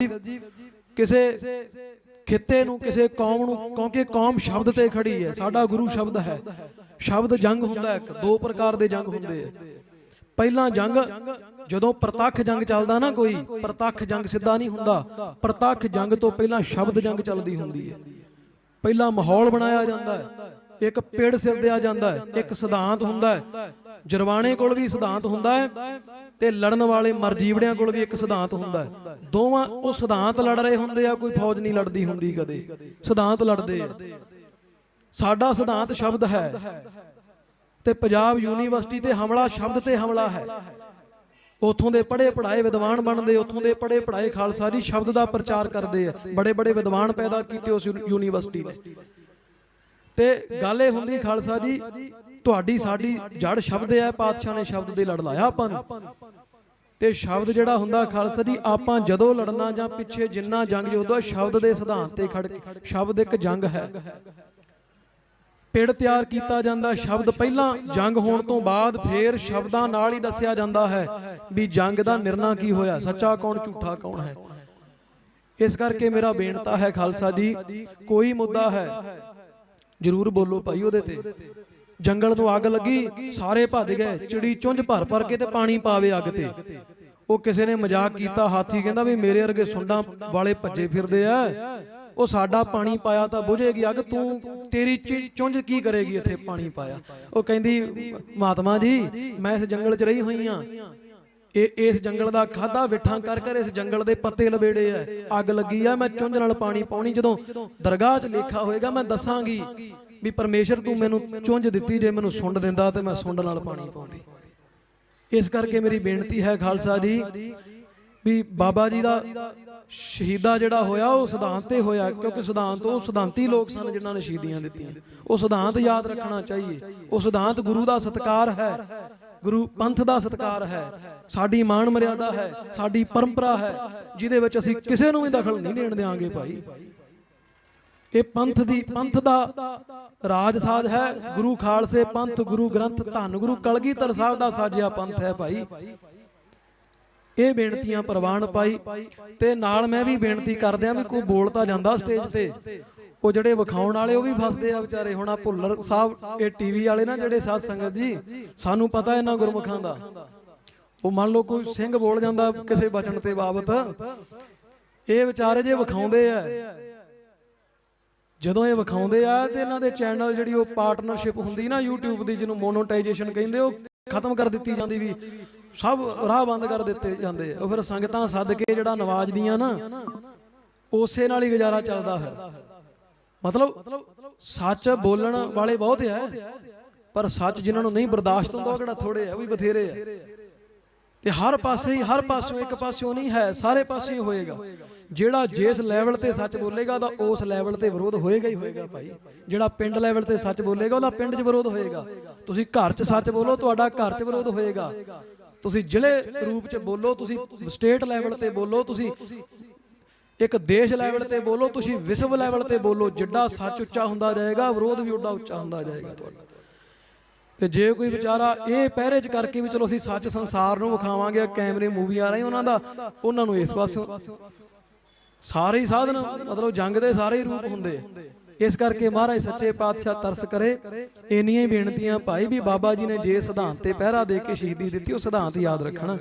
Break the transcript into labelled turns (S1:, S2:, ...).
S1: ਜੀ ਕਿਸੇ ਖਿੱਤੇ ਨੂੰ, ਕਿਸੇ ਕੌਮ ਨੂੰ, ਕਿਉਂਕਿ ਕੌਮ ਸ਼ਬਦ ਤੇ ਖੜੀ ਹੈ, ਸਾਡਾ ਗੁਰੂ ਸ਼ਬਦ ਹੈ। ਸ਼ਬਦ ਜੰਗ ਹੁੰਦਾ ਹੈ ਦੋ ਪ੍ਰਕਾਰ ਦੇ ਜੰਗ ਹੁੰਦੇ ਆ ਪਹਿਲਾ ਜੰਗ, ਜਦੋਂ ਪ੍ਰਤੱਖ ਜੰਗ ਚੱਲਦਾ ਨਾ ਕੋਈ, ਪ੍ਰਤੱਖ ਜੰਗ ਸਿੱਧਾ ਨਹੀਂ ਹੁੰਦਾ। ਪ੍ਰਤੱਖ ਜੰਗ ਤੋਂ ਪਹਿਲਾਂ ਸ਼ਬਦ ਜੰਗ ਚੱਲਦੀ ਹੁੰਦੀ ਹੈ। ਪਹਿਲਾਂ ਮਾਹੌਲ ਬਣਾਇਆ ਜਾਂਦਾ ਹੈ, ਇੱਕ ਪਿੜ ਸਿਰ ਦਿਆ ਜਾਂਦਾ ਹੈ, ਇੱਕ ਸਿਧਾਂਤ ਹੁੰਦਾ ਹੈ ਜਰਵਾਣੇ ਕੋਲ ਵੀ ਸਿਧਾਂਤ ਹੁੰਦਾ ਹੈ ਤੇ ਲੜਨ ਵਾਲੇ ਮਰਜੀਵੜਿਆਂ ਕੋਲ ਵੀ ਇੱਕ ਸਿਧਾਂਤ ਹੁੰਦਾ ਹੈ। ਦੋਵਾਂ ਉਹ ਸਿਧਾਂਤ ਲੜ ਰਹੇ ਹੁੰਦੇ ਆ, ਕੋਈ ਫੌਜ ਨਹੀਂ ਲੜਦੀ ਹੁੰਦੀ ਕਦੇ। ਸਿਧਾਂਤ ਲੜਦੇ ਆ। ਸਾਡਾ ਸਿਧਾਂਤ ਸ਼ਬਦ ਹੈ ਤੇ ਪੰਜਾਬ ਯੂਨੀਵਰਸਿਟੀ ਤੇ ਹਮਲਾ ਸ਼ਬਦ ਤੇ ਹਮਲਾ ਹੈ। ਉਥੋਂ ਦੇ ਪੜ੍ਹੇ ਪੜਾਏ ਵਿਦਵਾਨ ਬਣਦੇ, ਉਥੋਂ ਦੇ ਪੜ੍ਹੇ ਪੜਾਏ ਖਾਲਸਾ ਜੀ ਸ਼ਬਦ ਦਾ ਪ੍ਰਚਾਰ ਕਰਦੇ ਆ। ਬੜੇ ਬੜੇ ਵਿਦਵਾਨ ਪੈਦਾ ਕੀਤੇ ਉਸ ਯੂਨੀਵਰਸਿਟੀ ਨੇ। ਤੇ ਗੱਲ ਇਹ ਹੁੰਦੀ ਖਾਲਸਾ ਜੀ ਤੁਹਾਡੀ ਸਾਡੀ ਜੜ ਸ਼ਬਦ ਹੈ, ਪਾਤਸ਼ਾਹ ਨੇ ਸ਼ਬਦ ਦੇ ਲੜ ਲਾਇਆ ਆਪਾਂ ਨੂੰ। ਤੇ ਸ਼ਬਦ ਜਿਹੜਾ ਹੁੰਦਾ ਖਾਲਸਾ ਜੀ, ਆਪਾਂ ਜਦੋਂ ਲੜਨਾ ਜਾਂ ਪਿੱਛੇ ਜਿੰਨਾ ਜੰਗ ਜੋਦਾ ਸ਼ਬਦ ਦੇ ਸਿਧਾਂਤ ਤੇ ਖੜ ਸ਼ਬਦ ਇੱਕ ਜੰਗ ਹੈ। ਪਿੜ ਤਿਆਰ ਕੀਤਾ ਜਾਂਦਾ, ਸ਼ਬਦ ਪਹਿਲਾਂ ਜੰਗ ਹੋਣ ਤੋਂ ਬਾਅਦ ਫੇਰ ਸ਼ਬਦਾਂ ਨਾਲ ਹੀ ਦੱਸਿਆ ਜਾਂਦਾ ਹੈ ਵੀ ਜੰਗ ਦਾ ਨਿਰਣਾ ਕੀ ਹੋਇਆ, ਸੱਚਾ ਕੌਣ, ਝੂਠਾ ਕੌਣ ਹੈ। ਇਸ ਕਰਕੇ ਮੇਰਾ ਬੇਨਤਾ ਹੈ ਖਾਲਸਾ ਜੀ, ਕੋਈ ਮੁੱਦਾ ਹੈ, ਜਰੂਰ ਬੋਲੋ ਭਾਈ ਉਹਦੇ ਤੇ। ਜੰਗਲ ਨੂੰ ਅੱਗ ਲੱਗੀ, ਸਾਰੇ ਭੱਜ ਗਏ, ਚਿੜੀ ਚੁੰਝ ਭਰ ਭਰ ਕੇ ਤੇ ਪਾਣੀ ਪਾਵੇ ਅੱਗ ਤੇ। ਉਹ ਕਿਸੇ ਨੇ ਮਜ਼ਾਕ ਕੀਤਾ, ਹਾਥੀ ਕਹਿੰਦਾ ਵੀ ਮੇਰੇ ਵਰਗੇ ਸੁੰਡਾਂ ਵਾਲੇ ਭੱਜੇ ਫਿਰਦੇ ਆ। ਉਹ ਸਾਡਾ ਪਾਣੀ ਪਾਇਆ ਤਾਂ ਬੁਝੇਗੀ ਅੱਗ, ਤੂੰ ਤੇਰੀ ਚੁੰਝ ਕੀ ਕਰੇਗੀ ਇੱਥੇ ਪਾਣੀ ਪਾਇਆ? ਉਹ ਕਹਿੰਦੀ, ਮਹਾਤਮਾ ਜੀ, ਮੈਂ ਇਸ ਜੰਗਲ 'ਚ ਰਹੀ ਹੋਈ ਆ। ਇਹ, ਇਸ ਜੰਗਲ ਦਾ ਖਾਦਾ ਵਿਠਾਂ ਕਰ ਕਰ ਇਸ ਜੰਗਲ ਦੇ ਪੱਤੇ ਲਵੇੜੇ ਆ ਅੱਗ ਲੱਗੀ ਆ, ਮੈਂ ਚੁੰਝ ਨਾਲ ਪਾਣੀ ਪਾਉਣੀ, ਜਦੋਂ ਦਰਗਾਹ 'ਚ ਲੇਖਾ ਹੋਏਗਾ, ਮੈਂ ਦੱਸਾਂਗੀ। ਵੀ ਪਰਮੇਸ਼ਰ ਤੂੰ ਮੈਨੂੰ ਚੁੰਝ ਦਿੱਤੀ ਜੇ ਮੈਨੂੰ ਸੁੰਡ ਦਿੰਦਾ ਤੇ ਮੈਂ ਸੁੰਡ ਨਾਲ ਪਾਣੀ ਪਾਉਂਦੀ। ਇਸ ਕਰਕੇ ਮੇਰੀ ਬੇਨਤੀ ਹੈ ਖਾਲਸਾ ਜੀ ਵੀ ਬਾਬਾ ਜੀ ਦਾ ਸ਼ਹੀਦਾ ਜਿਹੜਾ ਹੋਇਆ ਉਹ ਸਿਧਾਂਤ ਤੇ ਹੋਇਆ, ਕਿਉਂਕਿ ਸਿਧਾਂਤ ਉਹ ਸਿਧਾਂਤੀ ਲੋਕ ਸਨ ਜਿਨ੍ਹਾਂ ਨੇ ਸ਼ਹੀਦੀਆਂ ਦਿੱਤੀਆਂ। ਉਹ ਸਿਧਾਂਤ ਯਾਦ ਰੱਖਣਾ ਚਾਹੀਏ। ਉਹ ਸਿਧਾਂਤ ਗੁਰੂ ਦਾ ਸਤਕਾਰ ਹੈ, ਗੁਰੂ ਪੰਥ ਦਾ ਸਤਕਾਰ ਹੈ, ਸਾਡੀ ਮਾਣ ਮਰਿਆਦਾ ਹੈ, ਸਾਡੀ ਪਰੰਪਰਾ ਹੈ, ਜਿਹਦੇ ਵਿੱਚ ਅਸੀਂ ਕਿਸੇ ਨੂੰ ਵੀ ਦਖਲ ਨਹੀਂ ਦੇਣ ਦੇਵਾਂਗੇ ਭਾਈ। ਇਹ ਪੰਥ ਦੀ ਪੰਥ ਦਾ ਰਾਜ ਸਾਜ ਹੈ। ਗੁਰੂ ਖਾਲਸੇ ਪੰਥ, ਗੁਰੂ ਗ੍ਰੰਥ, ਧੰਨ ਗੁਰੂ ਕਲਗੀਧਰ ਸਾਹਿਬ ਦਾ ਸਾਜਿਆ ਪੰਥ ਹੈ ਭਾਈ। ਇਹ ਬੇਨਤੀਆਂ ਪ੍ਰਵਾਨ ਪਾਈ ਤੇ ਨਾਲ ਮੈਂ ਵੀ ਬੇਨਤੀ ਕਰਦਿਆਂ ਵੀ ਕੋਈ ਬੋਲਤਾ ਜਾਂਦਾ ਸਟੇਜ ਤੇ। ਉਹ ਜਿਹੜੇ ਵਿਖਾਉਣ ਵਾਲੇ ਉਹ ਵੀ ਫਸਦੇ ਆ ਵਿਚਾਰੇ। ਹੁਣ ਆ ਭੁੱਲਰ ਸਾਹਿਬ, ਇਹ ਟੀਵੀ ਵਾਲੇ ਨਾ ਜਿਹੜੇ ਸਾਧ ਸੰਗਤ ਜੀ, ਸਾਨੂੰ ਪਤਾ ਇਹਨਾਂ ਗੁਰਮੁਖਾਂ ਦਾ। ਉਹ ਮੰਨ ਲਓ ਕੋਈ ਸਿੰਘ ਬੋਲ ਜਾਂਦਾ ਕਿਸੇ ਬਚਨ ਤੇ ਬਾਬਤ। ਇਹ ਵਿਚਾਰੇ ਜੇ ਵਿਖਾਉਂਦੇ ਆ ਜਦੋਂ ਇਹ ਵਿਖਾਉਂਦੇ ਆ ਤੇ ਇਹਨਾਂ ਦੇ ਚੈਨਲ ਜਿਹੜੀ ਉਹ ਪਾਰਟਨਰਸ਼ਿਪ ਹੁੰਦੀ ਨਾ YouTube ਦੀ, ਜਿਹਨੂੰ ਮੋਨੋਟਾਈਜੇਸ਼ਨ ਕਹਿੰਦੇ ਉਹ ਖਤਮ ਕਰ ਦਿੱਤੀ ਜਾਂਦੀ ਵੀ, ਸਭ ਰਾਹ ਬੰਦ ਕਰ ਦਿੱਤੇ ਜਾਂਦੇ ਉਹ ਫਿਰ ਸੰਗਤਾਂ ਸੱਦ ਕੇ ਜਿਹੜਾ ਨਵਾਜਦੀਆਂ ਨਾ, ਉਸੇ ਨਾਲ ਹੀ ਗੁਜ਼ਾਰਾ ਚੱਲਦਾ ਫਿਰ। ਮਤਲਬ ਸੱਚ ਬੋਲਣ ਵਾਲੇ ਬਹੁਤ ਆ, ਪਰ ਸੱਚ ਜਿਨ੍ਹਾਂ ਨੂੰ ਨਹੀਂ ਬਰਦਾਸ਼ਤ ਹੁੰਦਾ, ਉਹ ਕਿਹੜਾ ਥੋੜੇ ਆ, ਉਹ ਵੀ ਬਥੇਰੇ ਆ। ਤੇ ਹਰ ਪਾਸੇ ਹੀ, ਹਰ ਪਾਸਿਓਂ ਇੱਕ ਪਾਸਿਓਂ ਨਹੀਂ ਹੈ, ਸਾਰੇ ਪਾਸੇ ਹੀ ਹੋਏਗਾ। ਜਿਹੜਾ ਜਿਸ ਲੈਵਲ ਤੇ ਸੱਚ ਬੋਲੇਗਾ ਤਾਂ ਉਸ ਲੈਵਲ ਤੇ ਵਿਰੋਧ ਹੋਏਗਾ ਹੀ ਹੋਏਗਾ ਭਾਈ। ਜਿਹੜਾ ਪਿੰਡ ਲੈਵਲ ਤੇ ਸੱਚ ਬੋਲੇਗਾ ਉਹਦਾ ਪਿੰਡ 'ਚ ਵਿਰੋਧ ਹੋਏਗਾ। ਤੁਸੀਂ ਘਰ 'ਚ ਸੱਚ ਬੋਲੋ, ਤੁਹਾਡਾ ਘਰ 'ਚ ਵਿਰੋਧ ਹੋਏਗਾ। ਤੁਸੀਂ ਜ਼ਿਲ੍ਹੇ ਰੂਪ 'ਚ ਬੋਲੋ, ਤੁਸੀਂ ਸਟੇਟ ਲੈਵਲ ਤੇ ਬੋਲੋ, ਤੁਸੀਂ ਇੱਕ ਦੇਸ਼ ਲੈਵਲ ਤੇ ਬੋਲੋ, ਤੁਸੀਂ ਵਿਸ਼ਵ ਲੈਵਲ ਤੇ ਬੋਲੋ, ਜਿੱਡਾ ਸੱਚ ਉੱਚਾ ਹੁੰਦਾ ਜਾਏਗਾ, ਵਿਰੋਧ ਵੀ ਉੱਡਾ ਉੱਚਾ ਹੁੰਦਾ ਜਾਏਗਾ ਤੁਹਾਡਾ। ਤੇ ਜੇ ਕੋਈ ਵਿਚਾਰਾ ਇਹ ਪਹਿਰੇ 'ਚ ਕਰਕੇ ਵੀ ਚਲੋ ਅਸੀਂ ਸੱਚ ਸੰਸਾਰ ਨੂੰ ਵਿਖਾਵਾਂਗੇ ਕੈਮਰੇ ਮੂਵੀ ਆ ਰਹੇ ਉਹਨਾਂ ਦਾ, ਉਹਨਾਂ ਨੂੰ ਇਸ ਪਾਸੋਂ ਸਾਰੇ ਹੀ ਸਾਧਨ, ਮਤਲਬ ਜੰਗ ਦੇ ਸਾਰੇ ਹੀ ਰੂਪ ਹੁੰਦੇ ਇਸ ਕਰਕੇ ਮਹਾਰਾਜ ਸੱਚੇ ਪਾਤਸ਼ਾਹ ਤਰਸ ਕਰੇ। ਇੰਨੀਆਂ ਹੀ ਬੇਨਤੀਆਂ, ਭਾਈ ਵੀ ਬਾਬਾ ਜੀ ਨੇ ਜੇ ਸਿਧਾਂਤ ਤੇ ਪਹਿਰਾ ਦੇ ਕੇ ਸ਼ਹੀਦੀ ਦਿੱਤੀ, ਉਹ ਸਿਧਾਂਤ ਯਾਦ ਰੱਖਣਾ।